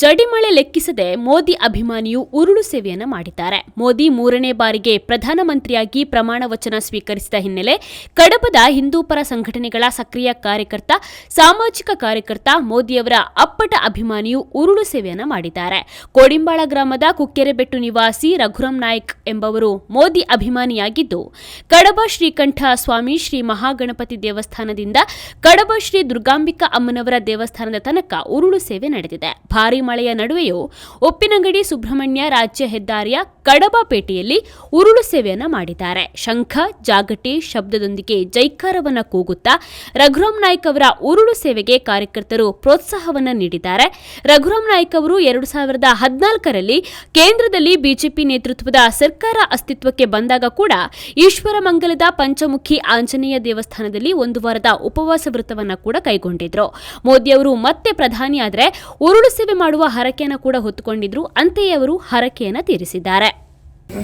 ಜಡಿಮಳೆ ಲೆಕ್ಕಿಸದೆ ಮೋದಿ ಅಭಿಮಾನಿಯು ಉರುಳು ಸೇವೆಯನ್ನ ಮಾಡಿದ್ದಾರೆ. ಮೋದಿ ಮೂರನೇ ಬಾರಿಗೆ ಪ್ರಧಾನಮಂತ್ರಿಯಾಗಿ ಪ್ರಮಾಣ ವಚನ ಸ್ವೀಕರಿಸಿದ ಹಿನ್ನೆಲೆ ಕಡಬದ ಹಿಂದೂಪರ ಸಂಘಟನೆಗಳ ಸಕ್ರಿಯ ಕಾರ್ಯಕರ್ತ, ಸಾಮಾಜಿಕ ಕಾರ್ಯಕರ್ತ ಮೋದಿಯವರ ಅಪ್ಪಟ ಅಭಿಮಾನಿಯು ಉರುಳು ಸೇವೆಯನ್ನ ಮಾಡಿದ್ದಾರೆ. ಕೋಡಿಂಬಾಳ ಗ್ರಾಮದ ಕುಕ್ಕೆರೆಬೆಟ್ಟು ನಿವಾಸಿ ರಘುರಾಮ್ ನಾಯ್ಕ್ ಎಂಬವರು ಮೋದಿ ಅಭಿಮಾನಿಯಾಗಿದ್ದು, ಕಡಬ ಶ್ರೀಕಂಠ ಸ್ವಾಮಿ ಶ್ರೀ ಮಹಾಗಣಪತಿ ದೇವಸ್ಥಾನದಿಂದ ಕಡಬ ಶ್ರೀ ದುರ್ಗಾಂಬಿಕಾ ಅಮ್ಮನವರ ದೇವಸ್ಥಾನದ ತನಕ ಉರುಳು ಸೇವೆ ನಡೆದಿದೆ. ಭಾರೀ ಮಳೆಯ ನಡುವೆಯೂ ಉಪ್ಪಿನಂಗಡಿ ಸುಬ್ರಹ್ಮಣ್ಯ ರಾಜ್ಯ ಹೆದ್ದಾರಿಯ ಕಡಬಪೇಟೆಯಲ್ಲಿ ಉರುಳು ಸೇವೆಯನ್ನ ಮಾಡಿದ್ದಾರೆ. ಶಂಖ, ಜಾಗಟೆ ಶಬ್ದದೊಂದಿಗೆ ಜೈಕಾರವನ್ನ ಕೂಗುತ್ತಾ ರಘುರಾಮ್ ನಾಯ್ಕ್ ಅವರ ಉರುಳು ಸೇವೆಗೆ ಕಾರ್ಯಕರ್ತರು ಪ್ರೋತ್ಸಾಹವನ್ನ ನೀಡಿದ್ದಾರೆ. ರಘುರಾಮ್ ನಾಯ್ಕ್ ಅವರು ಎರಡು ಸಾವಿರದ ಹದಿನಾಲ್ಕರಲ್ಲಿ ಕೇಂದ್ರದಲ್ಲಿ ಬಿಜೆಪಿ ನೇತೃತ್ವದ ಸರ್ಕಾರ ಅಸ್ತಿತ್ವಕ್ಕೆ ಬಂದಾಗ ಕೂಡ ಈಶ್ವರ ಮಂಗಲದ ಪಂಚಮುಖಿ ಆಂಜನೇಯ ದೇವಸ್ಥಾನದಲ್ಲಿ ಒಂದು ವಾರದ ಉಪವಾಸ ವ್ರತವನ್ನ ಕೂಡ ಕೈಗೊಂಡಿದ್ರು. ಮೋದಿ ಅವರು ಮತ್ತೆ ಪ್ರಧಾನಿಯಾದರೆ ಉರುಳು ಸೇವೆ ಮಾಡುವ ಹರಕೆಯನ್ನು ಕೂಡ ಹೊತ್ತುಕೊಂಡಿದ್ರು. ಅಂತೆಯೇ ಅವರು ಹರಕೆಯನ್ನು ತೀರಿಸಿದ್ದಾರೆ.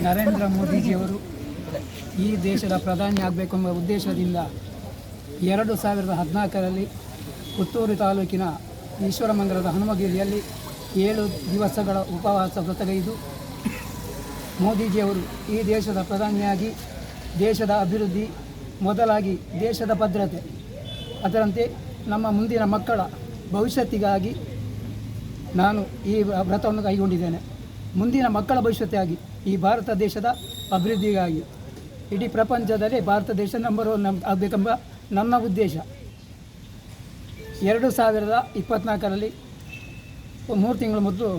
ನರೇಂದ್ರ ಮೋದಿಜಿಯವರು ಈ ದೇಶದ ಪ್ರಧಾನಿ ಆಗಬೇಕೆಂಬ ಉದ್ದೇಶದಿಂದ ಎರಡು ಸಾವಿರದ ಹದಿನಾಲ್ಕರಲ್ಲಿ ಪುತ್ತೂರು ತಾಲೂಕಿನ ಈಶ್ವರಮಂಗಲದ ಹನುಮಗಿರಿಯಲ್ಲಿ ಏಳು ದಿವಸಗಳ ಉಪವಾಸ ವ್ರತಗೈದು ಮೋದಿಜಿಯವರು ಈ ದೇಶದ ಪ್ರಧಾನಿಯಾಗಿ ದೇಶದ ಅಭಿವೃದ್ಧಿ ಮೊದಲಾಗಿ ದೇಶದ ಭದ್ರತೆ ಅದರಂತೆ ನಮ್ಮ ಮುಂದಿನ ಮಕ್ಕಳ ಭವಿಷ್ಯತ್ತಿಗಾಗಿ ನಾನು ಈ ವ್ರತವನ್ನು ಕೈಗೊಂಡಿದ್ದೇನೆ. ಮುಂದಿನ ಮಕ್ಕಳ ಭವಿಷ್ಯತೆಯಾಗಿ ಈ ಭಾರತ ದೇಶದ ಅಭಿವೃದ್ಧಿಗಾಗಿ. ಇಡೀ ಪ್ರಪಂಚದಲ್ಲಿ ಭಾರತ ದೇಶ ನಂಬರ್ ಒನ್ ಆಗಬೇಕೆಂಬ ನನ್ನ ಉದ್ದೇಶ. ಎರಡು ಸಾವಿರದ ಇಪ್ಪತ್ತ್ನಾಲ್ಕರಲ್ಲಿ ಮೂರು ತಿಂಗಳ ಮೊದಲು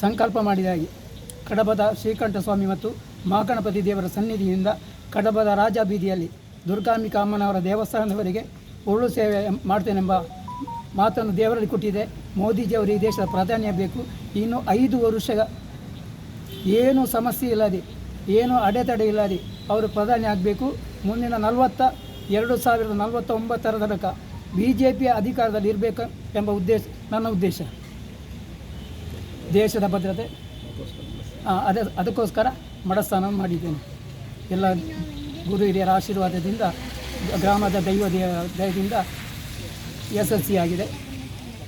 ಸಂಕಲ್ಪ ಮಾಡಿದಾಗಿ, ಕಡಬದ ಶ್ರೀಕಂಠ ಸ್ವಾಮಿ ಮತ್ತು ಮಹಾಗಣಪತಿ ದೇವರ ಸನ್ನಿಧಿಯಿಂದ ಕಡಬದ ರಾಜ ಬೀದಿಯಲ್ಲಿ ದುರ್ಗಾಂಬಿಕಾ ಅಮ್ಮನವರ ದೇವಸ್ಥಾನದವರೆಗೆ ಉರುಳು ಸೇವೆ ಮಾಡ್ತೇನೆಂಬ ಮಾತನ್ನು ದೇವರಲ್ಲಿ ಕೊಟ್ಟಿದೆ ಮೋದಿಜಿಯವರು ಈ ದೇಶದ ಪ್ರಧಾನಿಯಾಗಬೇಕು ಇನ್ನು ಐದು ವರ್ಷ ಏನು ಸಮಸ್ಯೆ ಇಲ್ಲದೆ, ಏನು ಅಡೆತಡೆ ಇಲ್ಲದೆ ಅವರು ಪ್ರಧಾನಿ ಆಗಬೇಕು. ಮುಂದಿನ ನಲವತ್ತ, ಎರಡು ಸಾವಿರದ ನಲವತ್ತೊಂಬತ್ತರ ತನಕ ಬಿ ಜೆ ಪಿಯ ಅಧಿಕಾರದಲ್ಲಿ ಇರಬೇಕು ಎಂಬ ಉದ್ದೇಶ, ನನ್ನ ಉದ್ದೇಶ. ದೇಶದ ಭದ್ರತೆ. ಅದ, ಅದಕ್ಕೋಸ್ಕರ ಮಡಸ್ಥಾನ ಮಾಡಿದ್ದೇನೆ. ಎಲ್ಲ ಗುರು ಹಿರಿಯರ ಆಶೀರ್ವಾದದಿಂದ ಗ್ರಾಮದ ದೈವ ದಯದಿಂದ ಯಶಸ್ವಿಯಾಗಿದೆ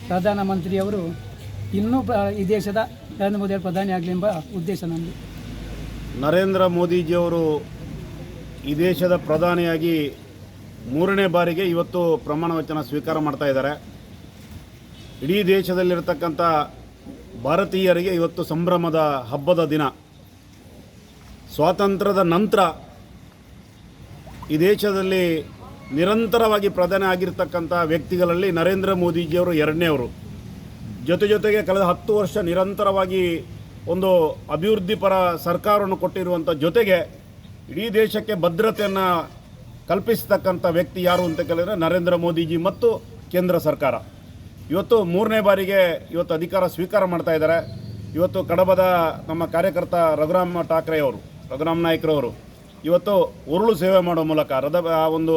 ಪ್ರಧಾನಮಂತ್ರಿಯವರು ಇನ್ನೂ ಈ ದೇಶದ ನರೇಂದ್ರ ಮೋದಿ ಅವರು ಪ್ರಧಾನಿ ಆಗಲಿ ಎಂಬ ಉದ್ದೇಶ ನಮ್ಮದು ನರೇಂದ್ರ ಮೋದಿಜಿಯವರು ಈ ದೇಶದ ಪ್ರಧಾನಿಯಾಗಿ ಮೂರನೇ ಬಾರಿಗೆ ಇವತ್ತು ಪ್ರಮಾಣ ವಚನ ಸ್ವೀಕಾರ ಮಾಡ್ತಾ ಇದ್ದಾರೆ. ಇಡೀ ದೇಶದಲ್ಲಿರತಕ್ಕಂಥ ಭಾರತೀಯರಿಗೆ ಇವತ್ತು ಸಂಭ್ರಮದ ಹಬ್ಬದ ದಿನ. ಸ್ವಾತಂತ್ರ್ಯದ ನಂತರ ಈ ದೇಶದಲ್ಲಿ ನಿರಂತರವಾಗಿ ಪ್ರಧಾನಿ ಆಗಿರ್ತಕ್ಕಂಥ ವ್ಯಕ್ತಿಗಳಲ್ಲಿ ನರೇಂದ್ರ ಮೋದಿಜಿಯವರು ಎರಡನೇವರು ಜೊತೆ ಜೊತೆಗೆ ಕಳೆದ ಹತ್ತು ವರ್ಷ ನಿರಂತರವಾಗಿ ಒಂದು ಅಭಿವೃದ್ಧಿಪರ ಸರ್ಕಾರವನ್ನು ಕೊಟ್ಟಿರುವಂಥ ಜೊತೆಗೆ ಇಡೀ ದೇಶಕ್ಕೆ ಭದ್ರತೆಯನ್ನು ಕಲ್ಪಿಸ್ತಕ್ಕಂಥ ವ್ಯಕ್ತಿ ಯಾರು ಅಂತ ಕೇಳಿದರೆ ನರೇಂದ್ರ ಮೋದಿಜಿ ಮತ್ತು ಕೇಂದ್ರ ಸರ್ಕಾರ. ಇವತ್ತು ಮೂರನೇ ಬಾರಿಗೆ ಇವತ್ತು ಅಧಿಕಾರ ಸ್ವೀಕಾರ ಮಾಡ್ತಾ ಇದ್ದಾರೆ. ಇವತ್ತು ಕಡಬದ ನಮ್ಮ ಕಾರ್ಯಕರ್ತ ರಘುರಾಮ ಠಾಕ್ರೆ ಅವರು ರಘುರಾಮ್ ನಾಯ್ಕರವರು. ಇವತ್ತು ಉರುಳು ಸೇವೆ ಮಾಡೋ ಮೂಲಕ ರದ ಒಂದು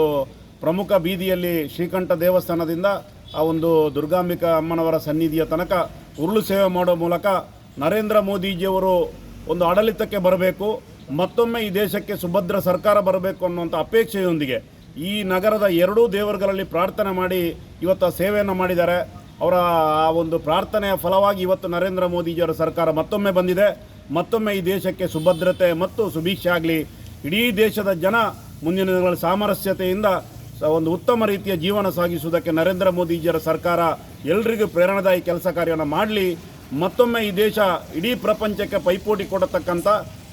ಪ್ರಮುಖ ಬೀದಿಯಲ್ಲಿ ಶ್ರೀಕಂಠ ದೇವಸ್ಥಾನದಿಂದ ಆ ಒಂದು ದುರ್ಗಾಂಬಿಕಾ ಅಮ್ಮನವರ ಸನ್ನಿಧಿಯ ತನಕ ಉರುಳು ಸೇವೆ ಮಾಡೋ ಮೂಲಕ ನರೇಂದ್ರ ಮೋದಿಜಿಯವರು ಒಂದು ಆಡಳಿತಕ್ಕೆ ಬರಬೇಕು, ಮತ್ತೊಮ್ಮೆ ಈ ದೇಶಕ್ಕೆ ಸುಭದ್ರ ಸರ್ಕಾರ ಬರಬೇಕು ಅನ್ನುವಂಥ ಅಪೇಕ್ಷೆಯೊಂದಿಗೆ ಈ ನಗರದ ಎರಡೂ ದೇವರುಗಳಲ್ಲಿ ಪ್ರಾರ್ಥನೆ ಮಾಡಿ ಇವತ್ತು ಸೇವೆಯನ್ನು ಮಾಡಿದ್ದಾರೆ. ಅವರ ಆ ಒಂದು ಪ್ರಾರ್ಥನೆಯ ಫಲವಾಗಿ ಇವತ್ತು ನರೇಂದ್ರ ಮೋದಿಜಿಯವರ ಸರ್ಕಾರ ಮತ್ತೊಮ್ಮೆ ಬಂದಿದೆ. ಮತ್ತೊಮ್ಮೆ ಈ ದೇಶಕ್ಕೆ ಸುಭದ್ರತೆ ಮತ್ತು ಸುಭೀಕ್ಷೆ ಆಗಲಿ. ಇಡೀ ದೇಶದ ಜನ ಮುಂದಿನ ದಿನಗಳ ಸಾಮರಸ್ಯತೆಯಿಂದ ಒಂದು ಉತ್ತಮ ರೀತಿಯ ಜೀವನ ಸಾಗಿಸುವುದಕ್ಕೆ ನರೇಂದ್ರ ಮೋದಿಜಿಯರ ಸರ್ಕಾರ ಎಲ್ರಿಗೂ ಪ್ರೇರಣಾದಾಯಿ ಕೆಲಸ ಕಾರ್ಯವನ್ನು ಮಾಡಲಿ. ಮತ್ತೊಮ್ಮೆ ಈ ದೇಶ ಇಡೀ ಪ್ರಪಂಚಕ್ಕೆ ಪೈಪೋಟಿ ಕೊಡತಕ್ಕಂಥ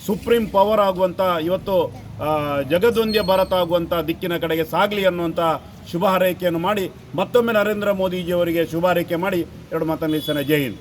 ಸುಪ್ರೀಂ ಪವರ್ ಆಗುವಂಥ ಇವತ್ತು ಜಗದೊಂದ್ಯ ಭಾರತ ಆಗುವಂಥ ದಿಕ್ಕಿನ ಕಡೆಗೆ ಸಾಗಲಿ ಅನ್ನುವಂಥ ಶುಭ ಹಾರೈಕೆಯನ್ನು ಮಾಡಿ, ಮತ್ತೊಮ್ಮೆ ನರೇಂದ್ರ ಮೋದಿಜಿಯವರಿಗೆ ಶುಭ ಹಾರೈಕೆ ಮಾಡಿ. ಎರಡು ಮಾತನ್ನು ಜೈ ಹಿಂದ್.